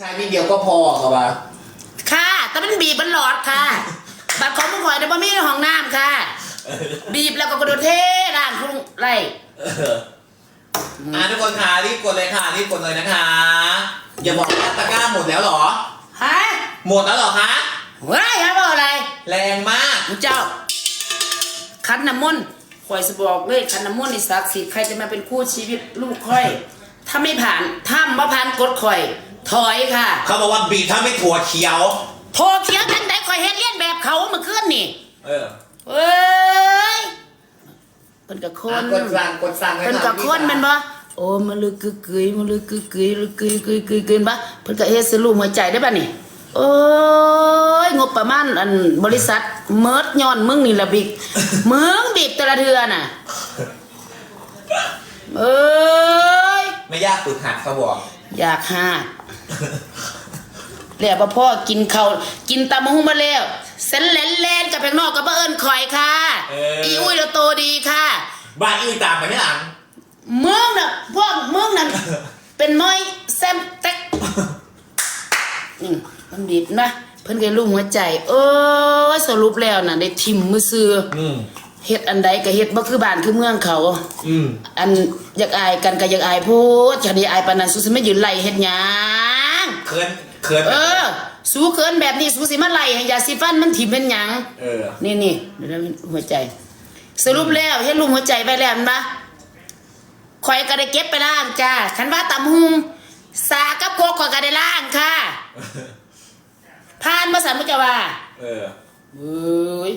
ใช้นิดเดียวก็พอครับว่าค่ะ แต่มันบีบมันหลอดค่ะ บัตรของผู้ข่อยเดี๋ยวบ่มีในห้องน้ำค่ะ บีบแล้วก็กระโดดเทร่างทุ่งไรเอออะทุกคนค่ะรีบกดเลยค่ะรีบกดเลยนะคะ อย่าบอกว่าตะกร้าหมดแล้วเหรอ ฮะหมดแล้วเหรอคะ เฮ้ยฮะบอกอะไรแรงมากมึงเจ้าคันน้ำมนต์ข่อยสบอกเลยคันน้ำมนต์ในศักดิ์สิทธิ์ใครจะมาเป็นคู่ชีวิตลูกข่อย ถ้าไม่ผ่านถ้ามาผ่านกดข่อย ถอยค่ะ เขาบอกว่าบีบถ้าไม่ถั่วเขียว โทรเคียงจังไดข่อยเฮ็ดเลียนแบบเขาเมื่อคืนนี่เออเอ้ยเพิ่นกับคอะนกดสั่งกดสั่งให้เพิ่นหอยกับคนแมันบ่โอ้มันลึกกึกกึยมันลึกกึกกึยลึกกึยกึยกึยกึยบ่เพิ่นก็เฮ็ดสรุปหัวใจได้ป่ะนี่โอ้ยงบประมาณอันบริษัทเมิดย้อนมึงนี่ละบิกมึงบีบแต่ละเทือน่ะเอ้ย ไม่ยากฝึกหัดเขาบอก อยากหาแล้วพ่อกินข้าวกินตำมะฮุ่งมาแล้วเส้นแหลนๆกับแพงนอกกับบ่เอิญคอยค่ะอีอุ้ยเราโตดีค่ะ บ้านอีตามไปไม่หลัง มึงน่ะพวกมึงน่ะเป็นม้อยแซมเต็กอืมมันบีบนะ เพิ่นก็รู้หัวใจ เออสรุปแล้วน่ะได้ทิมมือซื้ออืม เฮ็ดอันใดก็เฮ็ดบ่คือบ้านคือเมืองเขา อืมอันอยากอายกันก็อยากอายโพดจะได้อายปานนั้นสู้สิมายืนไล่เฮ็ดหยังเคินเคินเออ สู้เกินแบบนี้สู้สิมาไล่ให้ยาสีฟันมันถิ่มเป็นหยังเออนี่นี่เดี๋ยวนะหัวใจ สรุปแล้วเฮ็ดรูปหัวใจไปแล้วแมันปะข่อยก็ได้เก็บไปล้างจ้าคันว่าตำหุงสากับโกกข่อยก็ได้ล้างค่ะผ่านมาสันมุจาว่าเออเอ้ย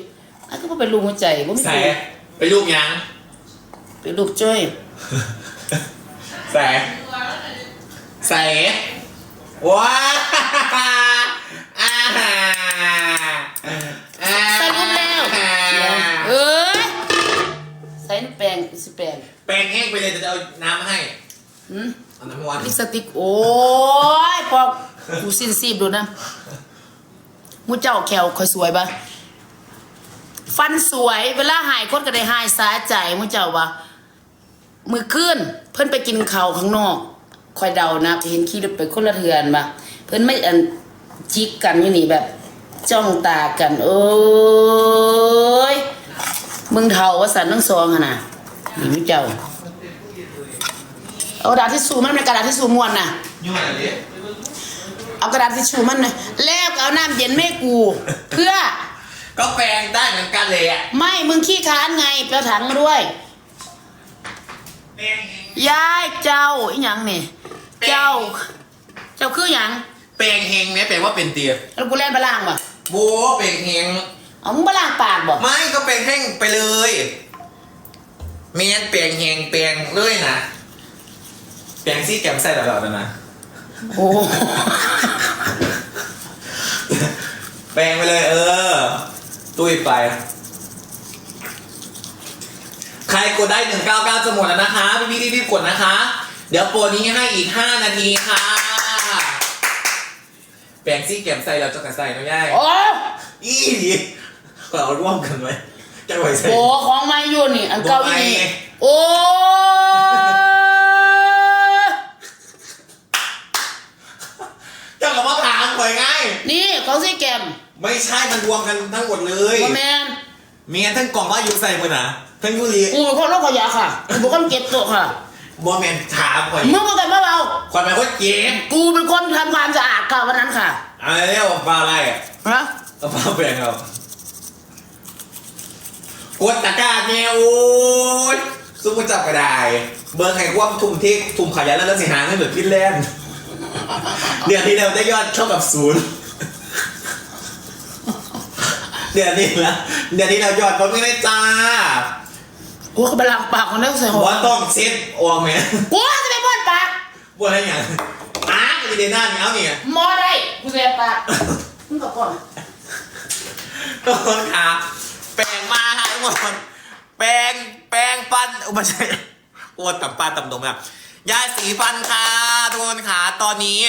อันก็บ่เป็นรูปหัวใจบ่มีใส่ไปลูกยังเป็นรูปจ้อยใส่ใส่ว้าอ่าอ่าสรุปแล้วเอ้ยใส่น้ำแป้งสิแป้งแป้งแห้งไปเลยจะเอาน้ำมาให้หืมเอาน้ำวันลิปสติกโอ้ยพอกูสิ้นซีบดูนะมูเจ้าแขวค่อยสวยปะ ฟันสวยเวลาหายคนก็ได้หายสาใจมูเจ้าวะมือขึ้นเพิ่นไปกินข้าวข้างนอกคอยเดานะเห็นขี้รถไปคนละเทือนปะเพิ่นไม่อันจิกกันอยู่นี่แบบ จ้องตากัน โอ้ยมึงเท่าว่าสันทั้งสองอะนะนี่มูเจ้าเอากระดาษทิชชู่มันเป็นกระดาษทิชชู่ม้วนน่ะยุ่งอะไรดิเอากระดาษทิชชู่มันน่ะแล้วก็เอาน้ำเย็นไม่กู เพื่อ ก็แปลงได้เหมือนกันเลยอะไม่มึงขี้ค้านไงเปลาถังมาด้วย แป้งยายเจ้าอีหยังนี่ เจ้า เจ้าคือหยังแป้งเฮงเนี่ยแปลว่าเป็นเตียแล้วกูเล่นบะล่างป่ะโบแป้งเฮงเอามึงบะล่างปากบ่ไม่ก็แป้งแห้งไปเลยเมียนแป้งเฮงแป้งเลยนะแป้งซี่แกมใส่ตลอดเลยนะโอ้แปลงไปเลยเออ ตุ้ยไป ใครกดได้199จะหมดแล้วนะคะ พี่พี่รีบๆกดนะคะ เดี๋ยวโปรนี้ให้อีก5นาทีค่ะ แปลงซี่เก็บใส่เราจะกระใส่น้องย่ายโอ้อีเราร่วมกันไหมจะไหวใส่ โหของไม่อยู่นี่ อันเก่าอีนี่บอกไงโอ้ยเจ้ากับว่าถามหวยไง นี่ของซีแกม ไม่ใช่มันรวมกันทั้งหมดเลยบ่แมนเมียทั้งกล่องว่าอยู่ใส่มือนะทั้งยูรีกูเป็นคนโรคขยะค่ะกูเป็นคนเก็บตัวค่ะบอแมนถามหวยมึงเป็นคนมาเบาควันเป็นคนเก็บกูเป็นคนทำความสะอาดค่ะวันนั้นค่ะอะไรเรียกว่าปลาอะไรอะฮะเอาปลาแปลงครับกดตะกร้าเนี่ยโอ้ยซุปเปอร์จับกระไดเบอร์ใครว่าทุ่มเททุ่มขยันแล้วแล้วสิหาเงินแบบฟินแลนด์เดือนที่แล้วได้ยอดเท่ากับศูนย์ เดือนนี้ละเดือนนี้เรายอดลดไม่ได้จ้ากูก็ไปล้างปากคนนั้นใส่หัหัววต้องเซ็ตอวงไหมกูจะไปบ้วนปากบัวอะไรอย่างอ้ามีเดน่าเนี่ยเอาเนี่ยมอได้กูจะไปปากมึงกับก่อนทุกคนค่ะแปลงมาค่ะทุกคนแปลงแปลงฟันอุปชัยโอ้ต่ำปลาต่ำตรงแบบยาสีฟันค่ะทุกคนค่ะตอนนี้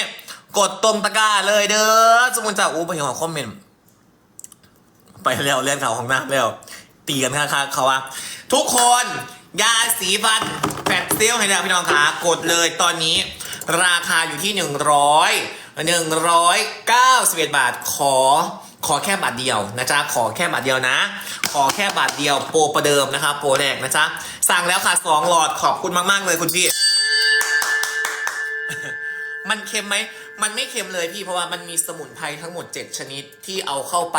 กดตรงตะกร้าเลยเด้อสมมุนจากอู้ไปเห็นของคอมเมนต์ ไปแล้วเล่นข่าวของหน้าแล้วตีกันค่ะค่ะเขาว่าทุกคนยาสีฟันแฟตเซลให้แล้วพี่น้องค่ะกดเลยตอนนี้ ราคาอยู่ที่191 บาทขอขอแค่บาทเดียวนะจ๊ะขอแค่บาทเดียวนะ ขอแค่บาทเดียวโปรประเดิมนะครับโปรแรกนะจ๊ะสั่งแล้วค่ะสองหลอดขอบคุณมาก ๆ เลยคุณพี่ มันเค็มไหม มันไม่เค็มเลยพี่เพราะว่ามันมีสมุนไพรทั้งหมด 7 ชนิดที่เอาเข้าไป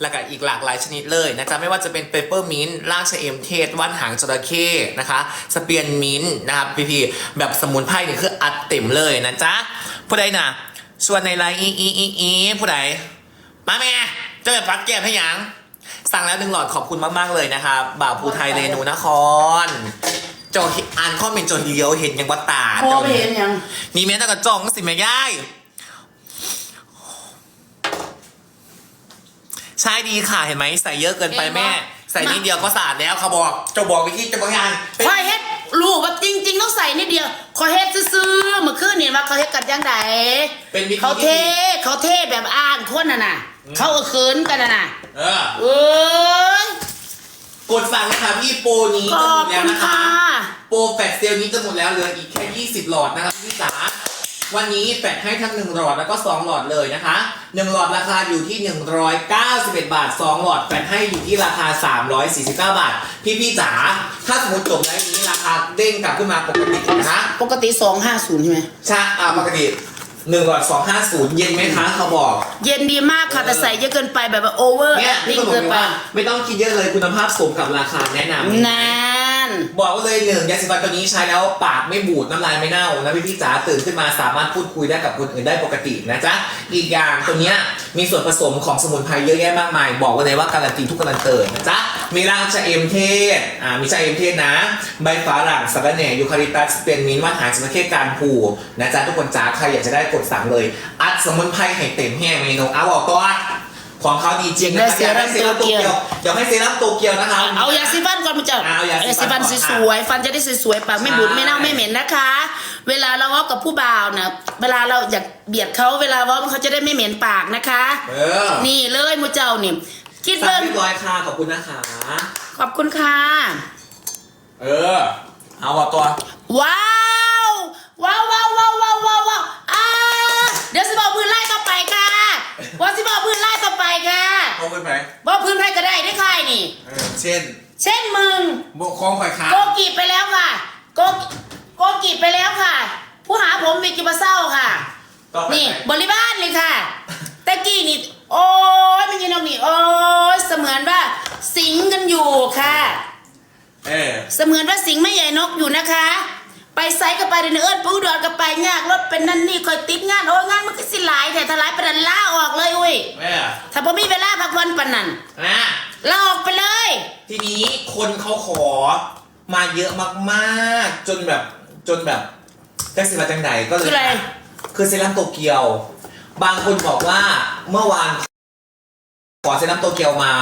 แล้วก็อีกหลากหลายชนิดเลยนะจ๊ะไม่ว่าจะเป็นเปเปอร์มินต์รากชะเอมเทศว่านหางจระเข้นะคะ สเปียนมินต์นะครับพี่พี่ๆแบบสมุนไพรนี่คืออัดเต็มเลยนะจ๊ะผู้ใดน่ะชวนในไลน์อีอีอีอีผู้ใดมาแม่เจอปักแก้มให้หยังสั่งแล้วหนึ่งหลอดขอบคุณมาก ๆ เลยนะครับบ่าวภูไทยเรนูนคร เจออ่านข้อมเมนต์จนเดียวเห็นยังว่าตาพอจ้าไปเห็นยัง นี่แม่ตะกระจ่องสิแม่ย่ายใช่ดีค่ะเห็นไหมใส่เยอะเกินไปแม่ใส่นิดเดียวก็สะอาดแล้วเขาบอกเจะบอกวิธีเจะบอกงานคอยเฮ็ดรู้ว่าจริง ๆ ต้องใส่นิดเดียวคอยเฮ็ดซื่อๆเมื่อคืนนี่ว่าเขาเฮ็ดกันยังไงเป็นวิธีเขาเทที่ดีเขาเทแบบอ้างคนน่ะน่ะ เขาเอาเขินกันน่ะน่ะเออ เอ้ย กดสั่งเลยค่ะพี่โปรนี้ขจะอหมบดแล้วคุณนะคะ ค่ะ โปรแฟลชเซลลนี้จะหมดแล้วเหลืออีกแค่ 20 หลอดนะครับพี่จ๋าวันนี้แฟลชให้ทั้ง 1 หลอดแล้วก็ 2 หลอดเลยนะคะ 1 หลอดราคาอยู่ที่ 191 บาท 2 หลอดแฟลชให้อยู่ที่ราคา 349 บาท พี่พี่ๆจ๋าถ้าสมมติจบแล้วนี้ราคาเด้งกลับขึ้นมาปกตินะคะปกติสองห้าศูนย์ใช่ไหมใช่อ่าปกติ 1หลอด250เย็นไหมคะเขาบอก เย็นดีมากค่ะ แต่ใส่เยอะเกินไปแบบว่าโอเวอร์เนี่ยนิ่พี่งก็บอกเกินเลยไปว่าไม่ต้องคิดเยอะเลยคุณภาพสมกับราคาแนะนำนาน บอกไว้เลยหนึ่งยาสีฟันตัวนี้ใช้แล้วปากไม่บูดน้ำลายไม่เน่านะพี่พี่จ๋าตื่นขึ้นมาสามารถพูดคุยได้กับคนอื่นได้ปกตินะจ๊ะอีกอย่างตัวเนี้ยมีส่วนผสมของสมุนไพรเยอะแยะมากมาย บอกไว้เลยว่าการันตีทุกการันเติร์นะจ๊ะมีรางชะเอมเทศอ่ามีชะเอมเทศนะ ใบฝรั่งสะระแหน่ยูคาลิปตัสเป็นมิ้นท์ว่าหางจระเข้การผูนะจ๊ะทุกคนจ๋าใครอยากจะได้กดสั่งเลย อัดสมุนไพรให้เต็มแห้งเมนูเอาบอกตัว ของเขาดีจริงนะคะอยากให้เซรั่มโตเกียว เดี๋ยวให้เซรั่มโตเกียวนะคะ เอายาสีฟันก่อนพี่เจ้าเอายาสีฟันสีก่อนสวยๆฟันจะได้สวยๆปากไม่บูดใช่ไม่เน่าไม่เหม็นนะคะ เวลาเราเว้ากับผู้บ่าวนะเวลาเราอยากเบียดเขาเวลาเว้าเขาจะได้ไม่เหม็นปากนะคะ เออ นี่เลยมูเจ้านี่คิดสั่งเบิ่งเรียบร้อยค่ะขอบคุณนะคะ ขอบคุณค่ะ เออ เอาบอกตัว ว้าวว้าวว้าวว้าวว้าวว้าวว้าวอ่าเดี๋ยวสิบอกพื้นไล่ต่อไปค่ะ ว่าสิบอกพื้นไล่ต่อไปค่ะเอาไปไหมบอกพื้นไล่ก็ได้ได้ค่ายนี่ เออเช่นเช่นมึง โบกคองข่อยขาโกกีไปแล้วค่ะ โกโกกีไปแล้วค่ะ ผู้หาผมมีกิบะเศร้าค่ะ ต่อไปนี่ไหบริบ้านเลยค่ะตะกี้นี่ โอ้ยมันยังนกนี่โอ้ยเสมือนว่า สิงกันอยู่ค่ะ เออ เสมือนว่าสิงไม่ใหญ่นกอยู่นะคะ ไปไซก็ไปเดินเอิญปูดอนก็ไปยากรถเป็นนั่นนี่คอยติดงานโอ้ยงานมันก็สิหลายแต่ถ้าหลายประดันล่าออกเลยอุ้ยแม่ถ้าผมมีเวลาพักผ่อนปันนั่นนะลาออกไปเลย ทีนี้คนเขาขอมาเยอะมากๆ จนแบบจนแบบจังสิมาจังไหนก็เลยคืออะไร คือเซรั่มโตเกียว บางคนบอกว่าเมื่อวานขอเซรั่มโตเกียวมา